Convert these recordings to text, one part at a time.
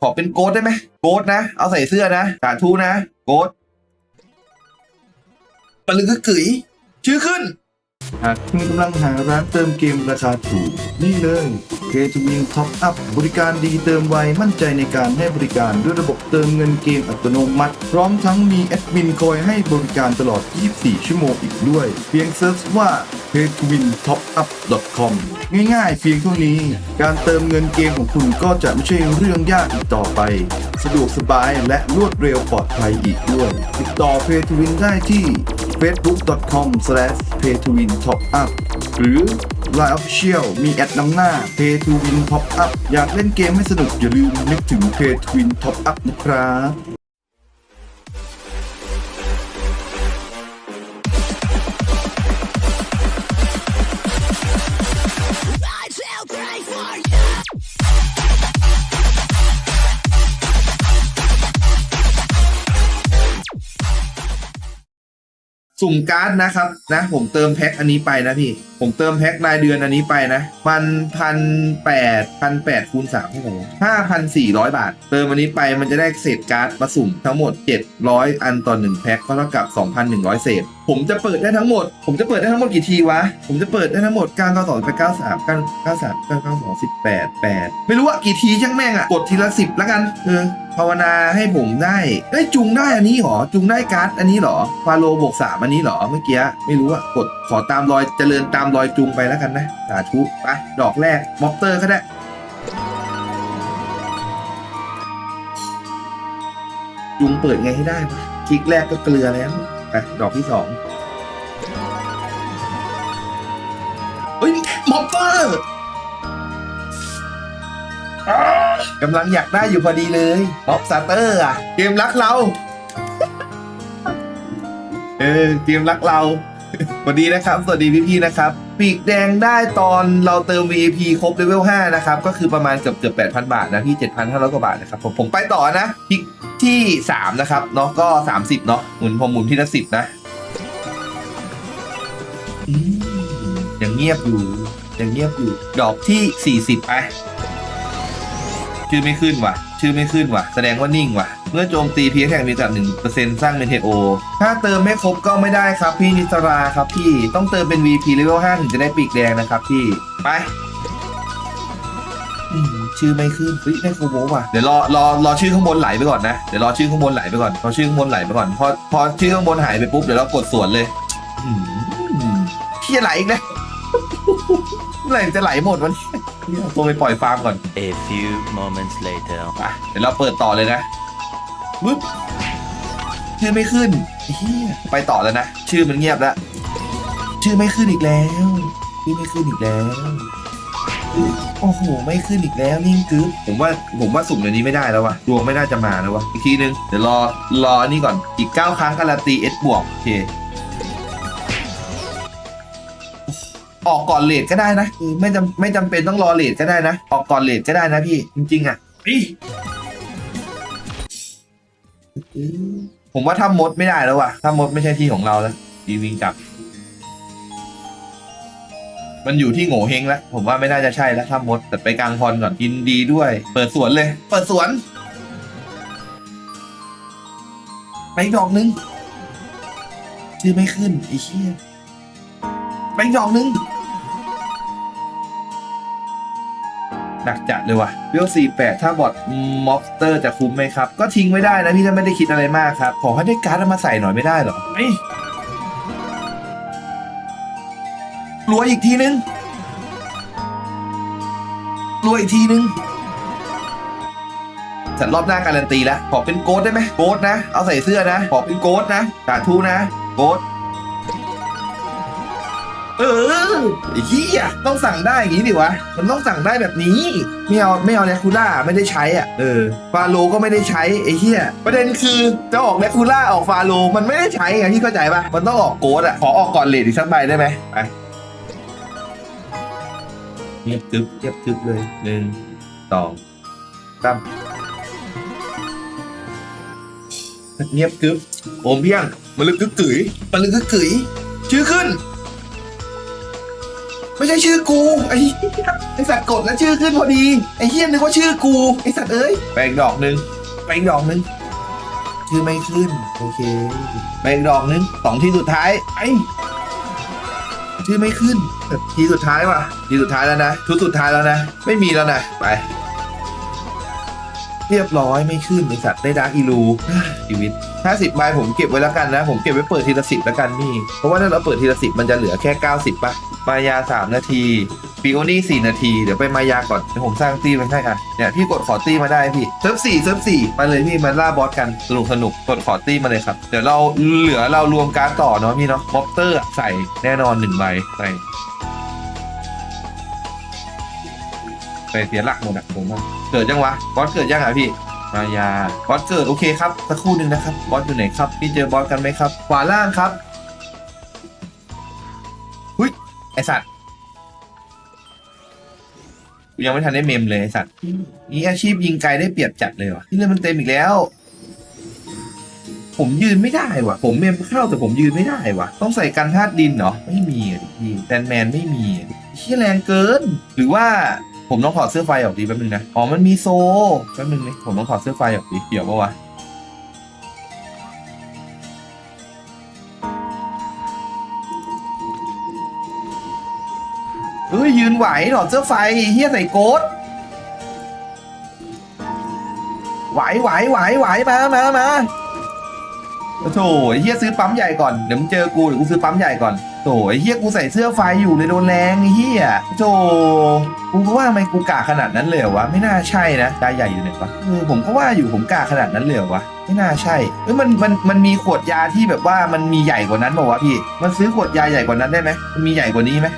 ขอเป็นโกดได้ไหมโกดนะ เอาใส่เสื้อนะสาธุนะ โกดปลึกกึกกึ๋ยชื่อขึ้น หากคุณกำลังหาร้านเติมเกมราคาถูก นี่เลย k 2 w i n Top Up บริการดีเติมไว มั่นใจในการให้บริการด้วยระบบเติมเงินเกมอัตโนมัติ พร้อมทั้งมีแอดมินคอยให้บริการตลอด 24 ชั่วโมงอีกด้วย เพียงเซิร์ชว่า k 2 w i n Top Up com ง่ายๆ เพียงเท่านี้ การเติมเงินเกมของคุณก็จะไม่ใช่เรื่องยากอีกต่อไป สะดวกสบายและรวดเร็วปลอดภัยอีกด้วย ติดต่อ Pay to Win ได้ที่ facebook.com/paytowintop-up หรือ Line Official มีแอดนำหน้า Pay to Win Top Up อยากเล่นเกมให้สนุกอย่าลืมนึกถึง Pay to Win Top Up นะครับ สุ่มการ์ดนะครับนะผมเติมแพ็คอันนี้ไปนะพี่ ผมเติมแพ็ครายเดือนอันนี้ไปนะพันพันแปดพันแปดคูณสามเท่าไหร่ห้าพันสี่ร้อยบาท เติมอันนี้ไปมันจะได้เศษการ์ดมาสุ่มทั้งหมด700อันต่อหนึ่งแพ็คก็เท่ากับ2,100เศษ ผมจะเปิดได้ทั้งหมด ผมจะเปิดได้ทั้งหมดกี่ทีวะ ผมจะเปิดได้ทั้งหมด9 9 2 8 9 3 9 9 3 9 9 2 18 8ไม่รู้ว่ากี่ทีช่างแม่งอะกดทีละสิบแล้วกันเออ ภาวนาให้ผมได้เอ้จุงได้อันนี้เหรอ จุงได้การ์ดอันนี้เหรอฟาโลบวกสามอันนี้เหรอเมื่อกี้ไม่รู้อะกดขอตามรอยเจริญตามรอยจุงไปแล้วกันนะสาธุไปดอกแรกม็อกเตอร์ก็ได้จุงเปิดไงให้ได้ปะคลิกแรกก็เกลือแล้วไปดอกที่สองเฮ้ยม็อกเตอร์ กำลังอยากได้อยู่พอดีเลยม็อกสเตอร์อะ เกมรักเรา เออเกมรักเราสวัสดีนะครับ สวัสดีพี่ๆนะครับ ปีกแดงได้ตอนเราเติม VIP ครบเลเวล5นะครับ ก็คือประมาณเกือบเกือบ8,000 บาทนะ พี่ 7,500 กว่าบาทนะครับ ผมผมไปต่อนะพิกที่ 3 นะครับเนาะก็ 30 เนาะหมุนพอหมุนที่ละสิบนะอืมยังเงียบอยู่ยังเงียบอยู่ ดอกที่ 40 ไป ชื่อไม่ขึ้นว่ะ ชื่อไม่ขึ้นว่ะ แสดงว่านิ่งว่ะ เมื่อโจมตีเพียงแข่งมีจากหนึ่งเปอร์เซ็นต์สร้างเป็นเทโอ ถ้าเติมไม่ครบก็ไม่ได้ครับพี่นิสราครับพี่ ต้องเติมเป็น VP level 5ถึงจะได้ปีกแดงนะครับพี่ ไปชื่อไม่ขึ้นเฮ้ยได้โคโบว่ะ เดี๋ยวรอรอรอชื่อข้างบนไหลไปก่อนนะ เดี๋ยวรอชื่อข้างบนไหลไปก่อน รอชื่อข้างบนไหลไปก่อน พอพอชื่อข้างบนหายไปปุ๊บเดี๋ยวเรากดสวนเลยพี่จะไหลอีกแล้วเมื่อไหร่จะไหลหมดวันนี้ เนี่ยตัวไปปล่อยฟาร์มก่อน A few moments later. อะเดี๋ยวเราเปิดต่อเลยนะปึ๊บชื่อไม่ขึ้นเฮียไปต่อแล้วนะ ชื่อมันเงียบแล้ว ชื่อไม่ขึ้นอีกแล้ว ชื่อไม่ขึ้นอีกแล้ว โอ้โห ไม่ขึ้นอีกแล้วนิ่งกึ๊บผมว่าผมว่าสุ่มในนี้ไม่ได้แล้ววะดวงไม่น่าจะมาแล้ววะอีกทีนึง เดี๋ยวรอรออันนี้ก่อนอีก 9 ครั้งการันตีเอสบวกโอเค ออกก่อนเลทก็ได้นะคือไม่จำไม่จำเป็นต้องรอเลทก็ได้นะ ออกก่อนเลทก็ได้นะพี่จริงๆอะอีผมว่าถ้ามดไม่ได้แล้วว่ะถ้ามดไม่ใช่ที่ของเราแล้วดีวิ่งกลับ มันอยู่ที่โง่เฮงแล้ว ผมว่าไม่น่าจะใช่แล้วถ้ามดแต่ไปกลางพรก่อนกินดีด้วย เปิดสวนเลย เปิดสวนไปอีกดอกนึงชื่อไม่ขึ้นไอ้เชี่ยไปอีกดอกนึง หนักจัดเลยว่ะเวลสี่แปดถ้าบอทม็อบสเตอร์จะคุ้มไหมครับ ก็ทิ้งไม่ได้นะพี่ถ้าไม่ได้คิดอะไรมากครับ ขอให้ได้การ์ดเอามาใส่หน่อยไม่ได้เหรอไอ้ยรวยอีกทีนึงรวยอีกทีนึงจัดรอบหน้าการันตีแล้ว ขอเป็นโกดได้ไหมโกดนะ เอาใส่เสื้อนะ ขอเป็นโกดนะสาธุนะ โกด เออไอ้เหี้ยต้องสั่งได้อย่างนี้ดิวะ มันต้องสั่งได้แบบนี้ไม่เอาไม่เอาแลคูล่าไม่ได้ใช้อะเออฟาโลก็ไม่ได้ใช้ไอ้เหี้ยประเด็นคือจะออกแลคูล่าออกฟาโลมันไม่ได้ใช้ไงพี่เข้าใจปะมันต้องออกโกดอะขอออกก่อนเลทอีกสักใบได้ไหมไปเงียบทึบเงียบทึบเลยหนึ่งสองสามเงียบทึบโอมเพียงมันลึกกึกกึ๋ยมันลึกกึกกึ๋ยชื่อขึ้น ไม่ใช่ชื่อกูไอ้เหี้ยไอ้สัตว์กดแล้วชื่อขึ้นพอดีไอ้เฮียนึกว่าชื่อกูไอ้สัตว์เอ้ยไปอีกดอกหนึ่งไปอีกดอกหนึ่งชื่อไม่ขึ้นโอเคไปอีกดอกหนึ่งสองทีสุดท้ายไอ้ชื่อไม่ขึ้นทีสุดท้ายว่ะทีสุดท้ายแล้วนะชุดสุดท้ายแล้วนะ ไม่มีแล้วนะไป เรียบร้อยไม่ขึ้นไอสัตว์ได้ดาร์กอีลูชีวิต50ใบผมเก็บไว้แล้วกันนะ ผมเก็บไว้เปิดทีละสิบแล้วกันนี่เพราะว่าถ้าเราเปิดทีละสิบมันจะเหลือแค่90ป่ะ มายา3นาทีปีโอนี่4นาที เดี๋ยวไปมายาก่อนเดี๋ยวผมสร้างตีมันให้อะเนี่ยพี่กดขอตีมาได้พี่เซิร์ฟสี่เซิร์ฟสี่มาเลยพี่มาล่าบอสกันสนุกสนุกกดขอตีมาเลยครับเดี๋ยวเราเหลือเรารวมการ์ดต่อเนาะพี่เนาะม็อบเตอร์ใส่แน่นอนหนึ่งใบใส่ไปเสียหลักหมดอะผมว่าเกิดยังวะบอสเกิดยังอะพี่มายาบอสเกิดโอเคครับสักครู่หนึ่งนะครับบอสอยู่ไหนครับพี่เจอบอสกันไหมครับขวาล่างครับ ไอสัตว์กูยังไม่ทันได้เมมเลยไอสัตว์นี่อาชีพยิงไกลได้เปรียบจัดเลยวะที่เล่นมันเต็มอีกแล้ว ผมยืนไม่ได้วะผมเมมเข้าแต่ผมยืนไม่ได้วะต้องใส่กันธาตุดินเหรอไม่มีอะดิแดนแมนไม่มีอะดิเชี่แรงเกิน หรือว่าผมต้องถอดเสื้อไฟออกดีแป๊บนึงนะอ๋อมันมีโซแป๊บนึงนี่ผมต้องถอดเสื้อไฟออกดีเดี๋ยวปะวะ ไหวถอดเสื้อไฟเฮียใส่โกดไหวไหวไหวไหวมามามาโถเฮียซื้อปั๊มใหญ่ก่อนเดี๋ยวมึงเจอกูเดี๋ยวกูซื้อปั๊มใหญ่ก่อนโถเฮียกูใส่เสื้อไฟอยู่เลยโดนแรงเฮียโถกูก็ว่าทำไมกูกะขนาดนั้นเลยวะไม่น่าใช่นะตาใหญ่อยู่ไหนวะเออผมก็ว่าอยู่ผมกะขนาดนั้นเลยวะไม่น่าใช่เอ้ยมันมันมันมีขวดยาที่แบบว่ามันมีใหญ่กว่านั้นเปล่าวะพี่ มันซื้อขวดยาใหญ่กว่านั้นได้ไหมมันมีใหญ่กว่านี้ไหม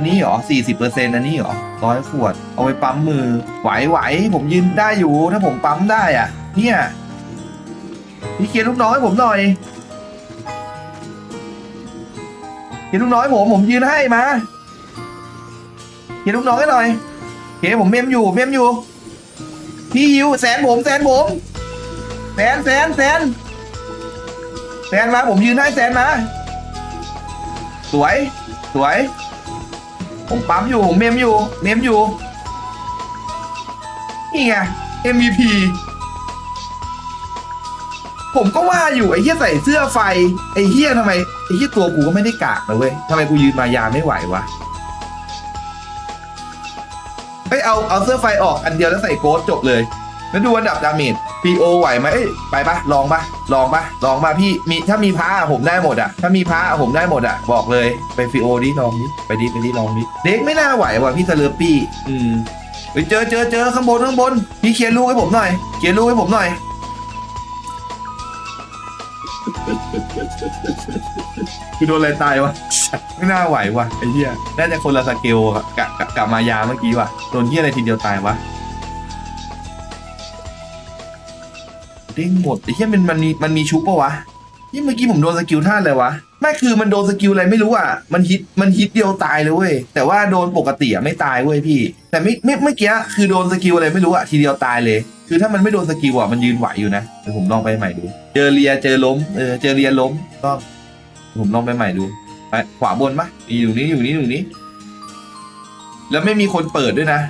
อันนี้เหรอสี่สิบเปอร์เซ็นอันนี้เหรอร้อยขวด เอาไปปั๊มมือ ไหวไหวผมยืนได้อยู่ ถ้าผมปั๊มได้อะ เนี่ยพี่เคียร์ลูกน้อยผมหน่อยเคียร์ลูกน้อยผมผมยืนให้มาเคียร์ลูกน้อยหน่อยเคียร์ผมเมมอยู่เมมอยู่ พี่ยิวแสนผมแสนผมแสนแสนแสนแสนมาผมยืนให้แสนมาสวย สวย ผมปั๊มอยู่เมมอยู่เมมอยู่ นี่ไง MVP ผมก็ว่าอยู่ไอ้เหี้ยใส่เสื้อไฟ ไอ้เหี้ยทำไมไอ้เหี้ยตัวกูก็ไม่ได้กากนะเว้ยทำไมกูยืนมายาไม่ไหววะเฮ้ยเอาเอาเสื้อไฟออกอันเดียวแล้วใส่โกดจบเลย แล้วดูอันดับดาเมจ PO ไหวไหมเอ้ยไปปะลองปะลองปะลองปะพี่มีถ้ามีพระอะผมได้หมดอะถ้ามีพระอะผมได้หมดอะบอกเลยไป PO ดิลองดิไปดิไปดิลองดิเด็กไม่น่าไหวว่ะพี่เซเลอร์ปี้อืมไปเจอเจอเจอข้างบนข้างบนพี่เคลียร์ลูกให้ผมหน่อยเคลียร์ลูกให้ผมหน่อย คือโดนอะไรตายวะ ไม่น่าไหวว่ะไอ้เหี้ยน่าจะคนละสเกลกับกับกับมายาเมื่อกี้ว่ะโดนเหี้ยอะไรทีเดียวตายวะ ด้งหมดไอ้เหี้ยมันมันมีมันมีชุบปะวะยี่เมื่อกี้ผมโดนสกิลท่าเลยวะไม่คือมันโดนสกิลอะไรไม่รู้อะ มันฮิตมันฮิตเดียวตายเลยเว้ยแต่ว่าโดนปกติอะไม่ตายเว้ยพี่ แต่ไม่ไม่เมื่อกี้คือโดนสกิลอะไรไม่รู้อะทีเดียวตายเลย คือถ้ามันไม่โดนสกิลอะมันยืนไหวอยู่นะเดี๋ยวผมลองไปใหม่ดู เจอเรียเจอล้มเออเจอเรียล้มก็ผมลองไปใหม่ดูไปขวาบนปะอยู่นี้อยู่นี้อยู่นี้ แล้วไม่มีคนเปิดด้วยนะ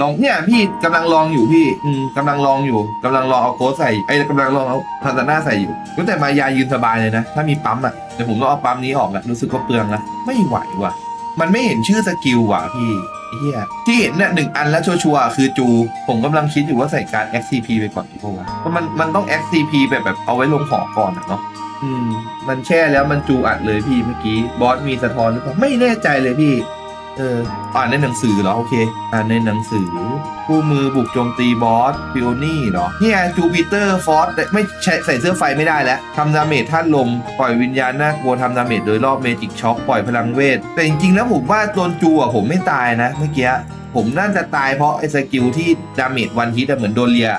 ลองเนี่ยพี่กำลังลองอยู่พี่อืมกำลังลองอยู่กำลังลองเอาโค้ดใส่ไอ้ยกำลังลองเอาพันธนาใส่อยู่รู้แต่มายายืนสบายเลยนะ ถ้ามีปั๊มอะเดี๋ยวผมต้องเอาปั๊มนี้ออกละรู้สึกว่าเปลืองละไม่ไหวว่ะ มันไม่เห็นชื่อสกิลว่ะพี่ไอ้เฮียที่เห็นเนี่ยหนึ่งอันแล้วชัวร์ๆคือจู ผมกำลังคิดอยู่ว่าใส่การ XCP ไปก่อนดีกว่าเพราะมันมันต้อง XCP แบบแบบเอาไว้ลงหอก่อนอะเนาะอืม มันแช่แล้วมันจูอัดเลยพี่เมื่อกี้บอสมีสะท้อนหรือเปล่าไม่แน่ใจเลยพี่ เอออ่านในหนังสือเหรอ โอเค อ่านในหนังสือผู้มือบุกโจมตีบอสฟิโอนี่เหรอเนี่ยจูปิเตอร์ฟอสไม่ใช่ใส่เสื้อไฟไม่ได้แล้วทำดาเมจธาตุลม ปล่อยวิญญาณน่ากลัวทำดาเมจโดยรอบเมจิกช็อคปล่อยพลังเวท แต่จริงๆแล้วผมว่าโดนจูอะผมไม่ตายนะเมื่อกี้ผมน่าจะตายเพราะไอ้สกิลที่ดาเมจวันฮิตอะเหมือนโดนเลีย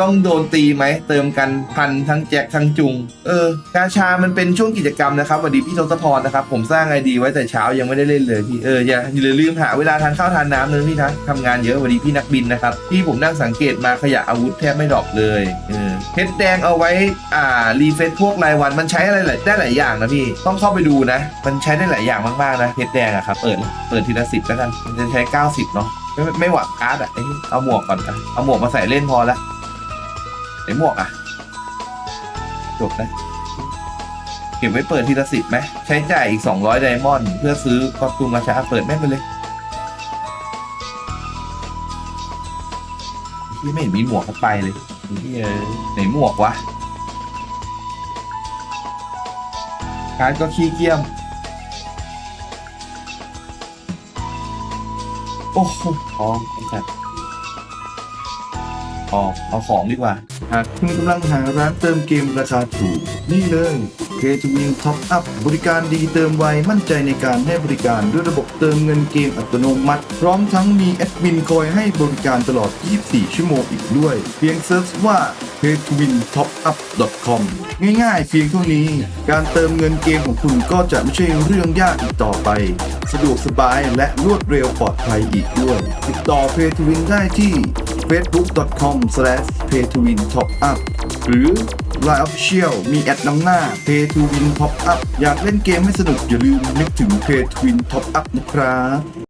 ต้องโดนตีไหม เติมกันพันทั้งแจ็คทั้งจุง เออกาชามันเป็นช่วงกิจกรรมนะครับสวัสดีพี่ทศพรนะครับ ผมสร้างไอดีไว้แต่เช้ายังไม่ได้เล่นเลยพี่ เอออย่าอย่าลืมหาเวลาทานข้าวทานน้ำเลยพี่นะทำงานเยอะสวัสดีพี่นักบินนะครับที่ผมนั่งสังเกตมาขยะอาวุธแทบไม่ดรอปเลยเออเพชรแดงเอาไว้อ่ารีเฟซพวกรายวันมันใช้อะไรหลายได้หลายอย่างนะพี่ต้องเข้าไปดูนะ มันใช้ได้หลายอย่างมากๆนะเพชรแดงอะครับเปิดเปิดทีละสิบแล้วกันมันจะใช้ 90เนาะไม่ไม่หวังการ์ดอะไอ้นี่เอาหมวกก่อนอะเอาหมวกมาใส่เล่นพอละ ไหนหมวกอะจบนะเก็บไว้เปิดทีละสิบไหมใช้จ่ายอีก 200 ไดมอนด์เพื่อซื้อคอสตูมราชาเปิดแม่งไปเลยที่ไม่เห็นมีหมวกเข้าไปเลยนี่ไหนหมวกวะการก็ขี้เกียจโอ้โหอ๋อไอ้สัตว์ อ๋อเอาของดีกว่า หากคุณกำลังหาร้านเติมเกมราคาถูก นี่เลย k 2 Win Top Up บริการดีเติมไว มั่นใจในการให้บริการด้วยระบบเติมเงินเกมอัตโนมัติ พร้อมทั้งมีแอดมินคอยให้บริการตลอด 24 ชั่วโมงอีกด้วย เพียงเซิร์ชว่า k 2 Win Top Up com ง่ายๆ เพียงเท่านี้ การเติมเงินเกมของคุณก็จะไม่ใช่เรื่องยากอีกต่อไป สะดวกสบายและรวดเร็วปลอดภัยอีกด้วย ติดต่อ Pay t Win ได้ที่ facebook.com/paytowintop-up หรือ Line Official มีแอดนำหน้า Pay to Win Top Up อยากเล่นเกมให้สนุกอย่าลืมนึกถึง Pay to Win Top Up นะครับ